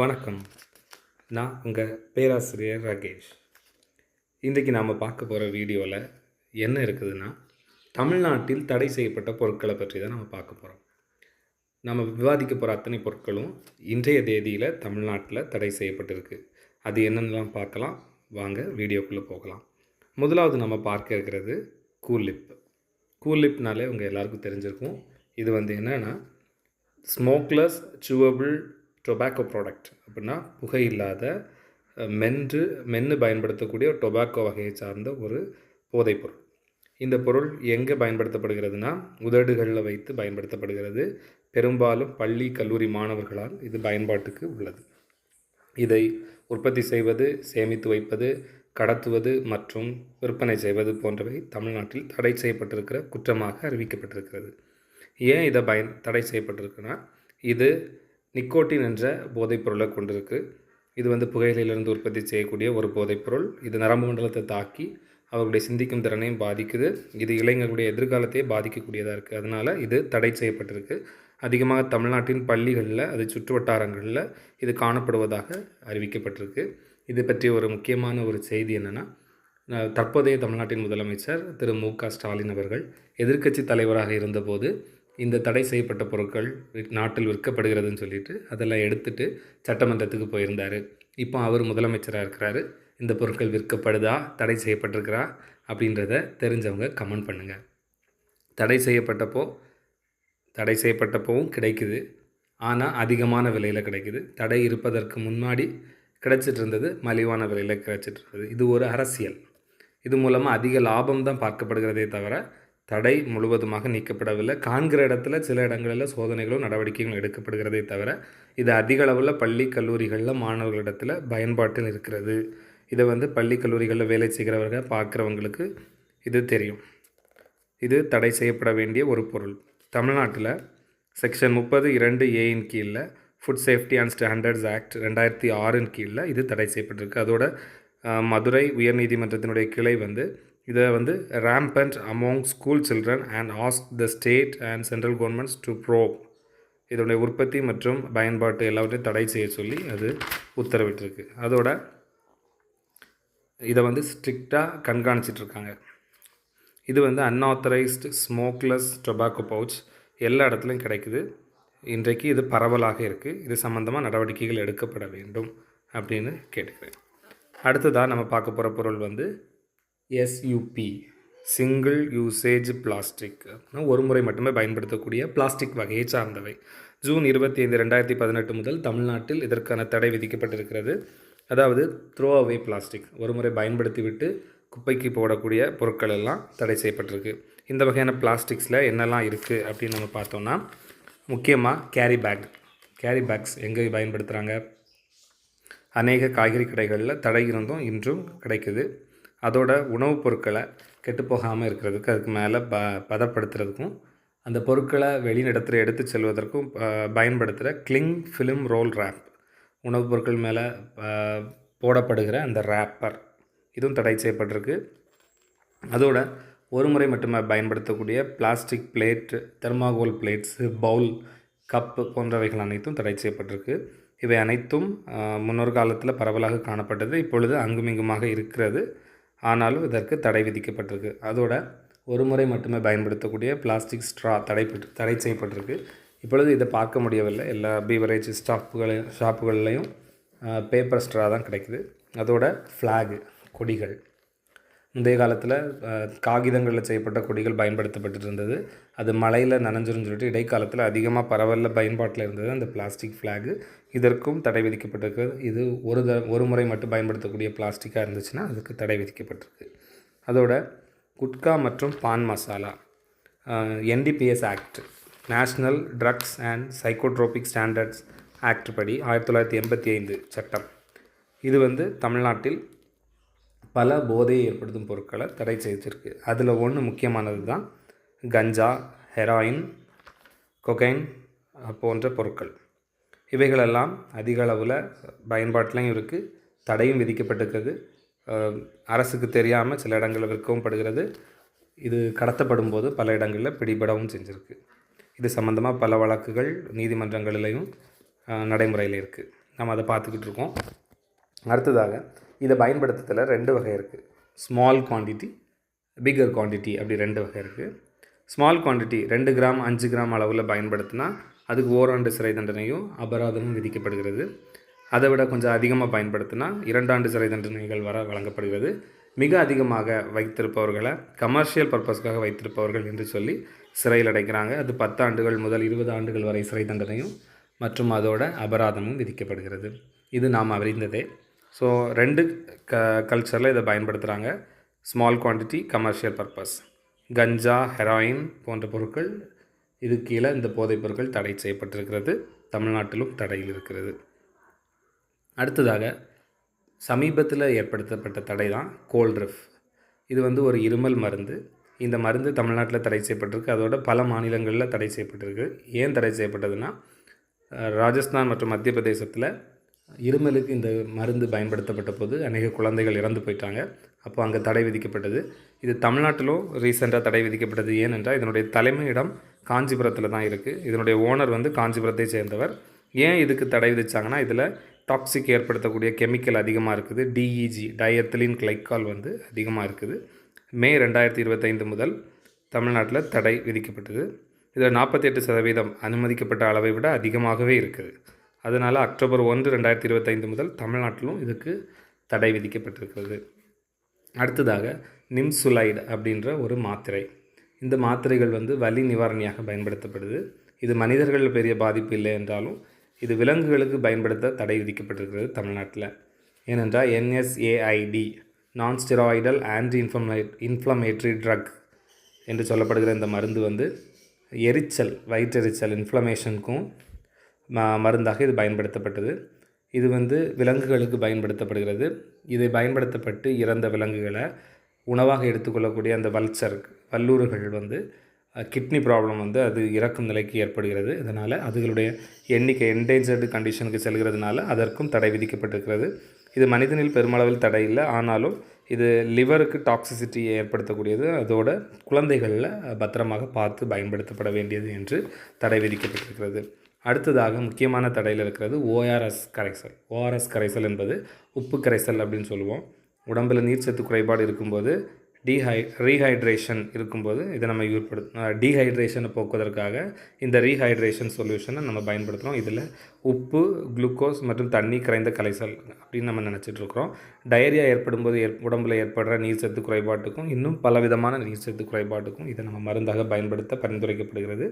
வணக்கம். நான் உங்கள் பேராசிரியர் ரகேஷ். இன்றைக்கி நாம் பார்க்க போகிற வீடியோவில் என்ன இருக்குதுன்னா தமிழ்நாட்டில் தடை செய்யப்பட்ட பொருட்களை பற்றி தான் நம்ம பார்க்க போகிறோம் நம்ம விவாதிக்க போகிற அத்தனை பொருட்களும் இன்றைய தேதியில் தமிழ்நாட்டில் தடை செய்யப்பட்டிருக்கு. அது என்னென்னலாம் பார்க்கலாம்? வாங்க வீடியோக்குள்ளே போகலாம். முதலாவது நம்ம பார்க்க இருக்கிறது கூலிப். கூலிப்னாலே உங்கள் எல்லாருக்கும் தெரிஞ்சிருக்கும். இது வந்து என்னென்னா ஸ்மோக்லெஸ் சூவபிள் டொபாக்கோ ப்ராடக்ட் அப்படின்னா புகை இல்லாத மென்று மென்று பயன்படுத்தக்கூடிய டொபாக்கோ வகையை சார்ந்த ஒரு போதைப்பொருள் இந்த பொருள் எங்கே பயன்படுத்தப்படுகிறதுனா உதடுகளில் வைத்து பயன்படுத்தப்படுகிறது. பெரும்பாலும் பள்ளி கல்லூரி மாணவர்களால் இது பயன்பாட்டுக்கு உள்ளது. இதை உற்பத்தி செய்வது சேமித்து வைப்பது கடத்துவது மற்றும் விற்பனை செய்வது போன்றவை தமிழ்நாட்டில் தடை செய்யப்பட்டிருக்கிற குற்றமாக அறிவிக்கப்பட்டிருக்கிறது. ஏன் இதை பயன் தடை செய்யப்பட்டிருக்குன்னா இது நிக்கோட்டின் என்ற போதைப்பொருளை கொண்டிருக்கு. இது வந்து புகையிலிருந்து உற்பத்தி செய்யக்கூடிய ஒரு போதைப்பொருள். இது நரம்பு மண்டலத்தை தாக்கி அவர்களுடைய சிந்திக்கும் திறனையும் பாதிக்குது. இது இளைஞர்களுடைய எதிர்காலத்தையே பாதிக்கக்கூடியதாக இருக்குது அதனால் இது தடை செய்யப்பட்டிருக்கு. அதிகமாக தமிழ்நாட்டின் பள்ளிகளில் அது சுற்று வட்டாரங்களில் இது காணப்படுவதாக அறிவிக்கப்பட்டிருக்கு. இது பற்றி ஒரு முக்கியமான ஒரு செய்தி என்னென்னா தற்போதைய தமிழ்நாட்டின் முதலமைச்சர் திரு மு க ஸ்டாலின் அவர்கள் எதிர்க்கட்சி தலைவராக இருந்தபோது இந்த தடை செய்யப்பட்ட பொருட்கள் நாட்டில் விற்கப்படுகிறதுன்னு சொல்லிட்டு அதெல்லாம் எடுத்துட்டு சட்டமன்றத்துக்கு போயிருந்தார். இப்போ அவர் முதலமைச்சராக இருக்கிறாரு. இந்த பொருட்கள் விற்கப்படுதா? தடை செய்யப்பட்டிருக்கிறா? அப்படின்றத தெரிஞ்சவங்க கமெண்ட் பண்ணுங்கள் தடை செய்யப்பட்டப்போ தடை செய்யப்பட்டப்போவும் கிடைக்குது. ஆனால் அதிகமான விலையில் கிடைக்குது. தடை இருப்பதற்கு முன்னாடி கிடைச்சிட்டு இருந்தது மலிவான விலையில் கிடச்சிட்டு இருந்தது இது ஒரு அரசியல். இது மூலமாக அதிக லாபம் தான் பார்க்கப்படுகிறதே தவிர தடை முழுவதுமாக நீக்கப்படவில்லை. காண்கிற இடத்துல சில இடங்களில் சோதனைகளும் நடவடிக்கைகளும் எடுக்கப்படுகிறதே தவிர இது அதிக அளவில் பள்ளி கல்லூரிகளில் மாணவர்களிடத்தில் பயன்பாட்டில் இருக்கிறது. இதை வந்து பள்ளி கல்லூரிகளில் வேலை செய்கிறவர்கள் பார்க்குறவங்களுக்கு இது தெரியும். இது தடை செய்யப்பட வேண்டிய ஒரு பொருள். தமிழ்நாட்டில் செக்ஷன் முப்பது இரண்டு ஏயின் கீழில் food safety and standards act ரெண்டாயிரத்தி ஆறின் கீழில் இது தடை செய்யப்பட்டிருக்கு. அதோட மதுரை உயர்நீதிமன்றத்தினுடைய கிளை வந்து இதை வந்து rampant among school children and ask the state and central governments to probe இதனுடைய உற்பத்தி மற்றும் பயன்பாட்டு எல்லாவற்றையும் தடை செய்ய சொல்லி அது உத்தரவிட்டிருக்கு. அதோட இதை வந்து ஸ்ட்ரிக்டாக கண்காணிச்சிட்ருக்காங்க இது வந்து அன்ஆத்தரைஸ்டு ஸ்மோக்லெஸ் டொபாக்கோ பவுச் எல்லா இடத்துலையும் கிடைக்குது. இன்றைக்கு இது பரவலாக இருக்குது இது சம்மந்தமாக நடவடிக்கைகள் எடுக்கப்பட வேண்டும் அப்படின்னு கேட்டுக்கிறேன். அடுத்ததாக நம்ம பார்க்க போகிற பொருள் வந்து எஸ்யூபி சிங்கிள் யூசேஜ் பிளாஸ்டிக் ஒரு முறை மட்டுமே பயன்படுத்தக்கூடிய பிளாஸ்டிக் வகையை சார்ந்தவை. ஜூன் இருபத்தி ஐந்து ரெண்டாயிரத்தி பதினெட்டு முதல் தமிழ்நாட்டில் இதற்கான தடை விதிக்கப்பட்டிருக்கிறது. அதாவது த்ரோ அவே பிளாஸ்டிக் ஒரு முறை பயன்படுத்திவிட்டு குப்பைக்கு போடக்கூடிய பொருட்கள் எல்லாம் தடை செய்யப்பட்டிருக்கு. இந்த வகையான பிளாஸ்டிக்ஸில் என்னெல்லாம் இருக்குது அப்படின்னு நம்ம பார்த்தோம்னா முக்கியமாக கேரி பேக் கேரி பேக்ஸ் எங்கே பயன்படுத்துகிறாங்க அநேக காய்கறி கடைகளில் தடை இருந்தும் இன்றும் கிடைக்குது. அதோட உணவுப் பொருட்களை கெட்டு போகாமல் இருக்கிறதுக்கு அதுக்கு மேலே ப பதப்படுத்துறதுக்கும் அந்த பொருட்களை வெளியிடத்தில் எடுத்து செல்வதற்கும் பயன்படுத்துகிற கிளிங் ஃபிலிம் ரோல் ரேப் உணவுப் பொருட்கள் மேலே போடப்படுகிற அந்த ரேப்பர் இதுவும் தடை செய்யப்பட்டிருக்கு. அதோட ஒரு முறை மட்டுமே பயன்படுத்தக்கூடிய plastic plate thermocol plates bowl cup போன்றவைகள் அனைத்தும் தடை செய்யப்பட்டிருக்கு. இவை அனைத்தும் முன்னொரு காலத்தில் பரவலாக காணப்பட்டது. இப்பொழுது அங்குமிங்குமாக இருக்கிறது. ஆனாலும் இதற்கு தடை விதிக்கப்பட்டிருக்கு. அதோட ஒரு முறை மட்டுமே பயன்படுத்தக்கூடிய பிளாஸ்டிக் ஸ்ட்ரா தடைப்பட்டு தடை செய்யப்பட்டிருக்கு. இப்பொழுது இதை பார்க்க முடியவில்லை. எல்லா பீவரேஜ் ஸ்டாப்புகளை ஷாப்புகள்லையும் பேப்பர் ஸ்ட்ரா தான் கிடைக்குது. அதோட ஃப்ளாகு கொடிகள். முந்தைய காலத்தில் காகிதங்களில் செய்யப்பட்ட கொடிகள் பயன்படுத்தப்பட்டு இருந்தது. அது மழையில் நனைஞ்சிருன்னு சொல்லிட்டு இடைக்காலத்தில் அதிகமாக பரவலில் பயன்பாட்டில் இருந்தது. அந்த பிளாஸ்டிக் ஃப்ளாகு இதற்கும் தடை விதிக்கப்பட்டிருக்கிறது இது ஒரு த ஒரு முறை மட்டும் பயன்படுத்தக்கூடிய பிளாஸ்டிக்காக இருந்துச்சுன்னா அதுக்கு தடை விதிக்கப்பட்டிருக்கு. அதோட குட்கா மற்றும் paan masala NDPS act national drugs and psychotropic standards act படி ஆயிரத்தி தொள்ளாயிரத்தி எண்பத்தி ஐந்து சட்டம். இது வந்து தமிழ்நாட்டில் பல போதையை ஏற்படுத்தும் பொருட்களை தடை செய்திருக்கு. அதில் ஒன்று முக்கியமானது தான் கஞ்சா ஹெராயின் கொகைன் போன்ற பொருட்கள். இவைகளெல்லாம் அதிக அளவில் பயன்பாட்டிலையும் இருக்குது தடையும் விதிக்கப்பட்டிருக்கிறது அரசுக்கு தெரியாமல் சில இடங்களில் விற்கவும் படுகிறது இது கடத்தப்படும் போது பல இடங்களில் பிடிபடவும் செஞ்சுருக்கு. இது சம்மந்தமாக பல வழக்குகள் நீதிமன்றங்களிலையும் நடைமுறையில் இருக்குது நம்ம அதை பார்த்துக்கிட்டு இருக்கோம். அடுத்ததாக இதை பயன்படுத்துறதுல ரெண்டு வகை இருக்குது ஸ்மால் குவான்டிட்டி பிக்கர் குவான்டிட்டி அப்படி ரெண்டு வகை இருக்குது ஸ்மால் குவான்டிட்டி ரெண்டு கிராம் அஞ்சு கிராம் அளவில் பயன்படுத்தினா அதுக்கு ஓராண்டு சிறை தண்டனையும் அபராதமும் விதிக்கப்படுகிறது. அதை விட கொஞ்சம் அதிகமாக பயன்படுத்தினா இரண்டாண்டு சிறை தண்டனைகள் வர வழங்கப்படுகிறது. மிக அதிகமாக வைத்திருப்பவர்களை கமர்ஷியல் பர்பஸ்க்காக வைத்திருப்பவர்கள் என்று சொல்லி சிறையில் அடைக்கிறாங்க. அது பத்தாண்டுகள் முதல் இருபது ஆண்டுகள் வரை சிறை தண்டனையும் மற்றும் அதோட அபராதமும் விதிக்கப்படுகிறது. இது நாம் அறிந்ததே. ஸோ ரெண்டு க கல்ச்சரில் இதை பயன்படுத்துகிறாங்க small quantity commercial purpose ganja heroin போன்ற பொருட்கள் இது கீழே இந்த போதைப் பொருட்கள் தடை செய்யப்பட்டிருக்கிறது. தமிழ்நாட்டிலும் தடையில் இருக்கிறது. அடுத்ததாக சமீபத்தில் ஏற்படுத்தப்பட்ட தடை தான் கோல்ட்ரிஃப் இது வந்து ஒரு இருமல் மருந்து. இந்த மருந்து தமிழ்நாட்டில் தடை செய்யப்பட்டிருக்கு. அதோட பல மாநிலங்களில் தடை செய்யப்பட்டிருக்கு. ஏன் தடை செய்யப்பட்டதுன்னா ராஜஸ்தான் மற்றும் மத்திய பிரதேசத்தில் இருமலுக்கு இந்த மருந்து பயன்படுத்தப்பட்ட போது அநேக குழந்தைகள் இறந்து போயிட்டாங்க. அப்போ அங்கே தடை விதிக்கப்பட்டது. இது தமிழ்நாட்டிலும் ரீசெண்டாக தடை விதிக்கப்பட்டது ஏனென்றால் இதனுடைய தலைமையிடம் காஞ்சிபுரத்தில் தான் இருக்குது இதனுடைய ஓனர் வந்து காஞ்சிபுரத்தை சேர்ந்தவர். ஏன் இதுக்கு தடை விதித்தாங்கன்னா இதில் டாக்ஸிக் ஏற்படுத்தக்கூடிய கெமிக்கல் அதிகமாக இருக்குது. டிஇஜி டயத்திலின் கிளைக்கால் வந்து அதிகமாக இருக்குது. மே ரெண்டாயிரத்தி இருபத்தைந்து முதல் தமிழ்நாட்டில் தடை விதிக்கப்பட்டது. இதில் நாற்பத்தி எட்டு சதவீதம் அனுமதிக்கப்பட்ட அளவை விட அதிகமாகவே இருக்குது. அதனால் அக்டோபர் ஒன்று ரெண்டாயிரத்தி இருபத்தைந்து முதல் தமிழ்நாட்டிலும் இதுக்கு தடை விதிக்கப்பட்டிருக்கிறது. அடுத்ததாக நிம்சுலைடு அப்படின்ற ஒரு மாத்திரை. இந்த மாத்திரைகள் வந்து வலி நிவாரணியாக பயன்படுத்தப்படுது. இது மனிதர்களில் பெரிய பாதிப்பு இல்லை என்றாலும் இது விலங்குகளுக்கு பயன்படுத்த தடை விதிக்கப்பட்டிருக்கிறது தமிழ்நாட்டில். ஏனென்றால் என்எஸ்ஏஐடி நான் ஸ்டெராய்டல் ஆன்டி இன்ஃப்ளமே இன்ஃப்ளமேட்ரி ட்ரக் என்று சொல்லப்படுகிற இந்த மருந்து வந்து எரிச்சல் வயிற்றெரிச்சல் இன்ஃப்ளமேஷனுக்கும் மருந்தாக இது பயன்படுத்தப்பட்டது. இது வந்து விலங்குகளுக்கு பயன்படுத்தப்படுகிறது. இதை பயன்படுத்தப்பட்டு இறந்த விலங்குகளை உணவாக எடுத்துக்கொள்ளக்கூடிய அந்த வல்ச்சர் வல்லூறுகள் வந்து கிட்னி ப்ராப்ளம் வந்து அது இறக்கும் நிலைக்கு ஏற்படுகிறது. இதனால் அதுகளுடைய எண்ணிக்கை என்டேஞ்சர்டு கண்டிஷனுக்கு செல்கிறதுனால அதற்கும் தடை விதிக்கப்பட்டிருக்கிறது. இது மனிதனில் பெருமளவில் தடை இல்லை. ஆனாலும் இது லிவருக்கு டாக்ஸிசிட்டியை ஏற்படுத்தக்கூடியது. அதோட குழந்தைகளில் பத்திரமாக பார்த்து பயன்படுத்தப்பட வேண்டியது என்று தடை விதிக்கப்பட்டிருக்கிறது. அடுத்ததாக முக்கியமான தடையில் இருக்கிறது ஓஆர்எஸ் கரைசல். ஓஆர்எஸ் கரைசல் என்பது உப்பு கரைசல் அப்படின்னு சொல்லுவோம். உடம்பில் நீர்ச்சத்து குறைபாடு இருக்கும்போது டீஹை ரீஹைட்ரேஷன் இருக்கும்போது இதை நம்ம யூற்படு டீஹைட்ரேஷனை போக்குவதற்காக இந்த ரீஹைட்ரேஷன் சொல்யூஷனை நம்ம பயன்படுத்துகிறோம் இதில் உப்பு குளுக்கோஸ் மற்றும் தண்ணி கரைந்த கலைசல் அப்படின்னு நம்ம நினச்சிட்ருக்குறோம் டயரியா ஏற்படும்போது ஏற் உடம்புல ஏற்படுற நீர்ச்சத்து குறைபாட்டுக்கும் இன்னும் பலவிதமான நீர்ச்சத்து குறைபாட்டுக்கும் இதை நம்ம மருந்தாக பயன்படுத்த பரிந்துரைக்கப்படுகிறது.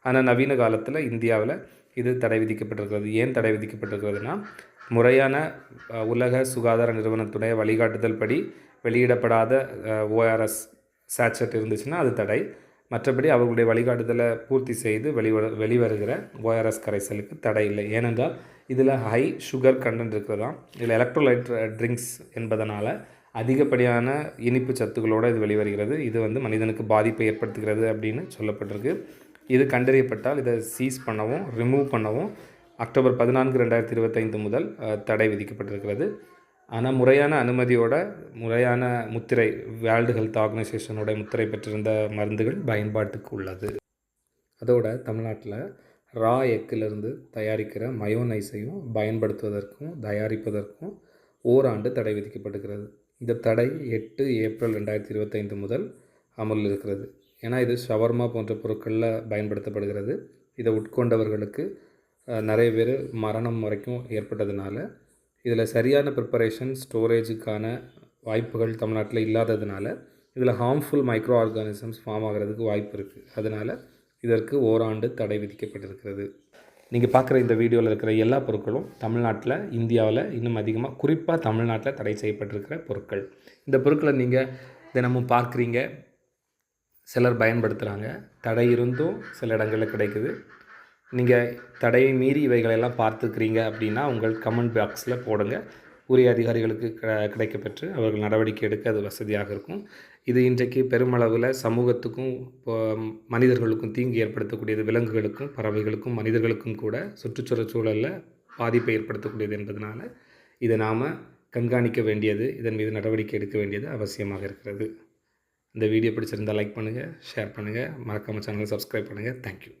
ஆனால் நவீன காலத்தில் இந்தியாவில் இது தடை விதிக்கப்பட்டிருக்கிறது. ஏன் தடை விதிக்கப்பட்டிருக்கிறதுனா முறையான உலக சுகாதார நிறுவனத்துடைய வழிகாட்டுதல் படி வெளியிடப்படாத ஓஆர்எஸ் சேச்சட் இருந்துச்சுன்னா அது தடை. மற்றபடி அவர்களுடைய வழிகாட்டுதலை பூர்த்தி செய்து வெளிவர வெளிவருகிற ஓஆர்எஸ் கரைசலுக்கு தடை இல்லை. ஏனென்றால் இதில் ஹை சுகர் கண்டென்ட் இருக்கிறதா இதில் எலக்ட்ரோலைட் ட்ரிங்க்ஸ் என்பதனால் அதிகப்படியான இனிப்பு சத்துக்களோடு இது வெளிவருகிறது. இது வந்து மனிதனுக்கு பாதிப்பை ஏற்படுத்துகிறது அப்படின்னு சொல்லப்பட்டிருக்கு. இது கண்டறியப்பட்டால் இதை சீஸ் பண்ணவும் ரிமூவ் பண்ணவும் அக்டோபர் பதினான்கு ரெண்டாயிரத்தி இருபத்தைந்து முதல் தடை விதிக்கப்பட்டிருக்கிறது. ஆனால் முறையான அனுமதியோட முறையான முத்திரை வேர்ல்டு ஹெல்த் ஆர்கனைசேஷனோட முத்திரை பெற்றிருந்த மருந்துகள் பயன்பாட்டுக்கு உள்ளது. அதோட தமிழ்நாட்டில் ரா எக்கிலிருந்து தயாரிக்கிற மயோனைஸையும் பயன்படுத்துவதற்கும் தயாரிப்பதற்கும் ஓராண்டு தடை விதிக்கப்படுகிறது. இந்த தடை எட்டு ஏப்ரல் ரெண்டாயிரத்தி இருபத்தைந்து முதல் அமலில் இருக்கிறது. ஏன்னா இது ஷவர்மா போன்ற பொருட்களில் பயன்படுத்தப்படுகிறது. இதை உட்கொண்டவர்களுக்கு நிறைய பேர் மரணம் வரைக்கும் ஏற்பட்டதுனால இதில் சரியான ப்ரிப்பரேஷன் ஸ்டோரேஜுக்கான வாய்ப்புகள் தமிழ்நாட்டில் இல்லாததுனால இதில் ஹார்ம்ஃபுல் மைக்ரோ ஆர்கானிசம்ஸ் ஃபார்ம் ஆகிறதுக்கு வாய்ப்பு இருக்குது அதனால் இதற்கு ஓராண்டு தடை விதிக்கப்பட்டிருக்கிறது. நீங்கள் பார்க்குற இந்த வீடியோவில் இருக்கிற எல்லா பொருட்களும் தமிழ்நாட்டில் இந்தியாவில் இன்னும் அதிகமாக குறிப்பாக தமிழ்நாட்டில் தடை செய்யப்பட்டிருக்கிற பொருட்கள். இந்த பொருட்களை நீங்கள் தினமும் பார்க்குறீங்க சிலர் பயன்படுத்துகிறாங்க தடை இருந்தும் சில இடங்களில் கிடைக்குது. நீங்கள் தடையை மீறி இவைகளெல்லாம் பார்த்துக்கிறீங்க அப்படின்னா உங்கள் கமெண்ட் பாக்ஸில் போடுங்க. உரிய அதிகாரிகளுக்கு க- கிடைக்கப்பெற்று அவர்கள் நடவடிக்கை எடுக்க அது வசதியாக இருக்கும். இது இன்றைக்கு பெருமளவில் சமூகத்துக்கும் இப்போ மனிதர்களுக்கும் தீங்கு ஏற்படுத்தக்கூடியது விலங்குகளுக்கும் பறவைகளுக்கும் மனிதர்களுக்கும் கூட சுற்றுச்சூழல் பாதிப்பை ஏற்படுத்தக்கூடியது என்பதனால் இதை நாம் கண்காணிக்க வேண்டியது இதன் மீது நடவடிக்கை எடுக்க வேண்டியது அவசியமாக இருக்கிறது. இந்த வீடியோ பிடிச்சிருந்தால் லைக் பண்ணுங்கள் ஷேர் பண்ணுங்கள் மறக்காமல் சேனலை சப்ஸ்கிரைப் பண்ணுங்கள் தேங்க்யூ